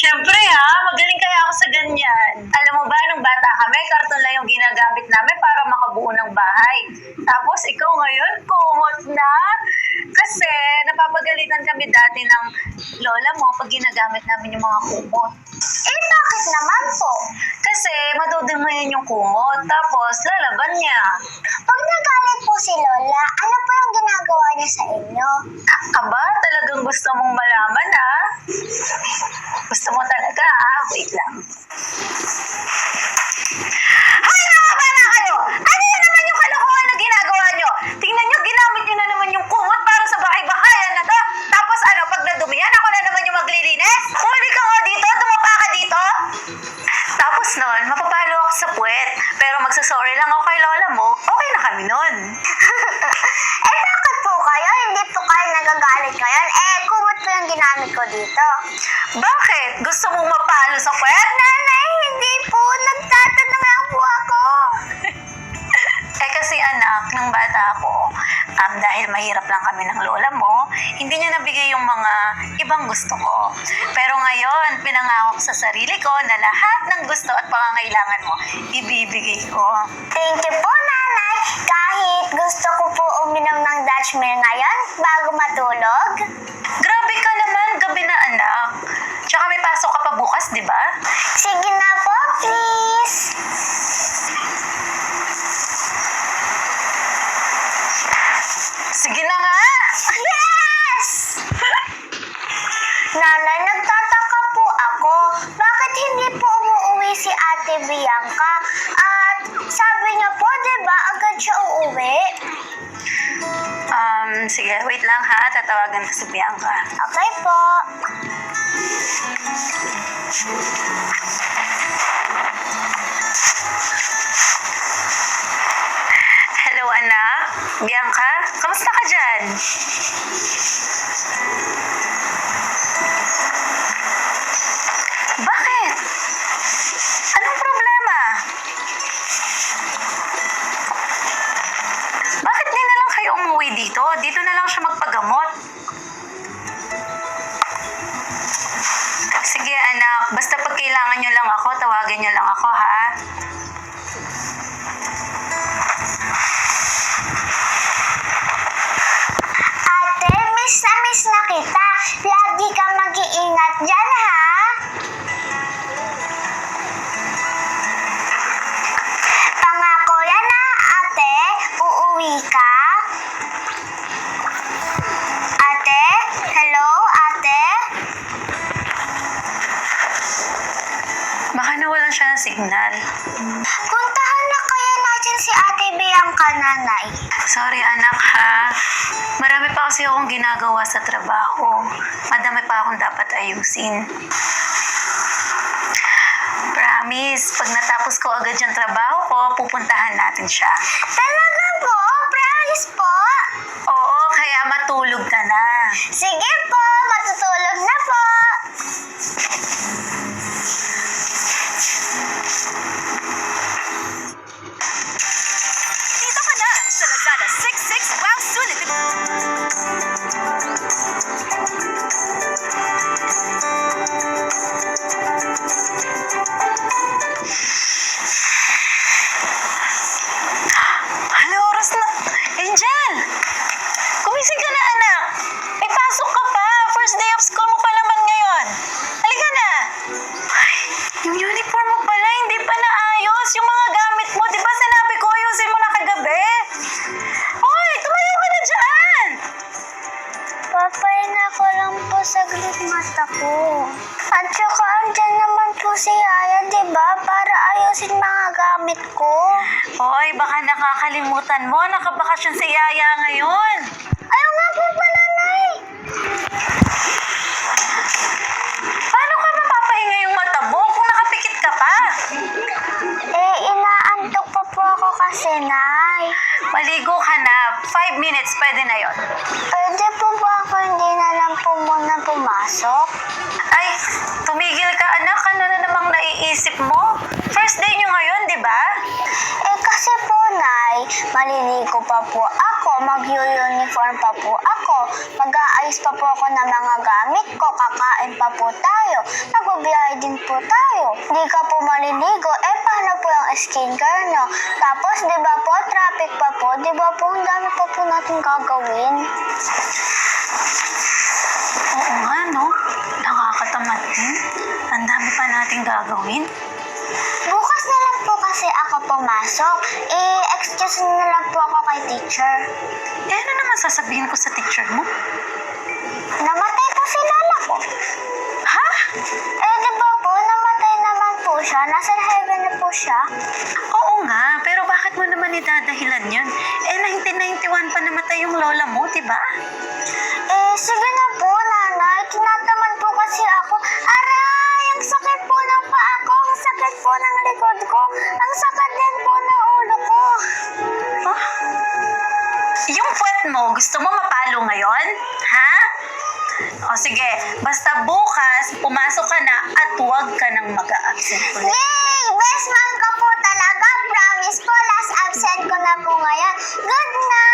Siyempre ha, magaling kaya ako sa ganyan. Alam mo ba, nung bata kami, karton lang yung ginagamit namin para makabuo ng bahay. Tapos ikaw ngayon, kumot na. Kasi napapagalitan kami dati ng lola mo pag ginagamit namin yung mga kumot. Eh, bakit naman po? Kasi madudungayan yung kumot, tapos lalaban niya. Pag nagalit po si Lola, ano po yung ginagawa niya sa inyo? Aba, talagang gusto mong malaman ha? Gusto mo talaga ha? Wait lang. Ay, nakakala kayo! Ano na naman yung kalokohan na ginagawa nyo? Tingnan nyo, ginamit nyo na naman yung kumot para sa bahay-bahayan na to. Tapos ano, pag nadumihan, ako na naman yung maglilinis? Huli ka nga dito, tumapa ka dito. Tapos nun, mapapalo ako sa puwet. Pero magsasorry lang ako kay lola mo, okay na kami nun. eh, bakit po kayo? Hindi po nagagalit ngayon? Eh, kumot po yung ginamit ko dito. Bakit? Gusto mong mapalo sa puwet? Nanay, hindi po. Nagtatanong lang po ako. Eh kasi anak, nung bata ako, um, dahil mahirap lang kami ng lola mo, hindi niya nabigay yung mga ibang gusto ko. Pero ngayon, pinangako ko sa sarili ko na lahat ng gusto at pangangailangan mo, ibibigay ko. Thank you po, nanay. Kahit gusto ko po uminom ng Dutch Mill ngayon bago matulog. Grabe ka naman, gabi na anak. Tsaka may pasok ka pa bukas, di ba? Sige na po, please. Sige na nga! Yes! Nanay, nagtataka po ako. Bakit hindi po umuwi si Ate Bianca? Um, sige, wait lang ha. Tatawagan ko si Bianca. Okay po. Hello, anak. Bianca, kamusta ka dyan? Dito? Dito na lang siya magpagamot. Sige anak, basta pag kailangan nyo lang ako, tawagan nyo lang ako ha. Nawalan siya ng signal. Puntahan na kaya natin si ate Bianca, nanay. Sorry anak ha. Marami pa kasi akong ginagawa sa trabaho. Madami pa akong dapat ayusin. Promise, pag natapos ko agad yung trabaho ko, pupuntahan natin siya. Talaga po? Promise po? Oo, kaya matulog ka na. Sige Lazada 66 well soon. Ba? Para ayusin mga gamit ko. Hoy, baka nakakalimutan mo. Nakabakasyon si Yaya ngayon. Ayaw nga po pala, Nay. Paano ka mapapahinga yung mata mo kung nakapikit ka pa? Eh, inaantok pa po ako kasi, Nay. Maligo ka na. Five minutes, pwede na yon. Pwede po Maliligo pa po ako, mag-uniform pa po ako, mag-aayos pa po ako ng mga gamit ko, kakain pa po tayo, nagbabiyahe din po tayo. Di ka po maliligo, eh paano po yung skincare no? Tapos di ba po, traffic pa po, di ba po, ang dami pa po natin gagawin. Oo nga, no? Nakakatamad din. Ang dami pa nating gagawin. Bukas po kasi ako pumasok. I-excuse na lang po ako kay teacher. Eh, ano naman sasabihin ko sa teacher mo? Namatay po si Lola ko. Ha? Eh, di ba po, namatay naman po siya. Nasa heaven na po siya. Oo nga, pero bakit mo naman idadahilan yun? Eh, 1991 pa namatay yung lola mo, di ba? Eh, sige na po, nanay. Tinatamad po kasi ako. Aray! Sakit po ng likod ko. Ang sakit din po ng ulo ko. Oh? Yung puwet mo, gusto mo mapalo ngayon? Ha? O sige, basta bukas, pumasok ka na at huwag ka nang mag-a-absent. Yay! Best man ko po talaga. Promise po, last absent ko na po ngayon. Good night!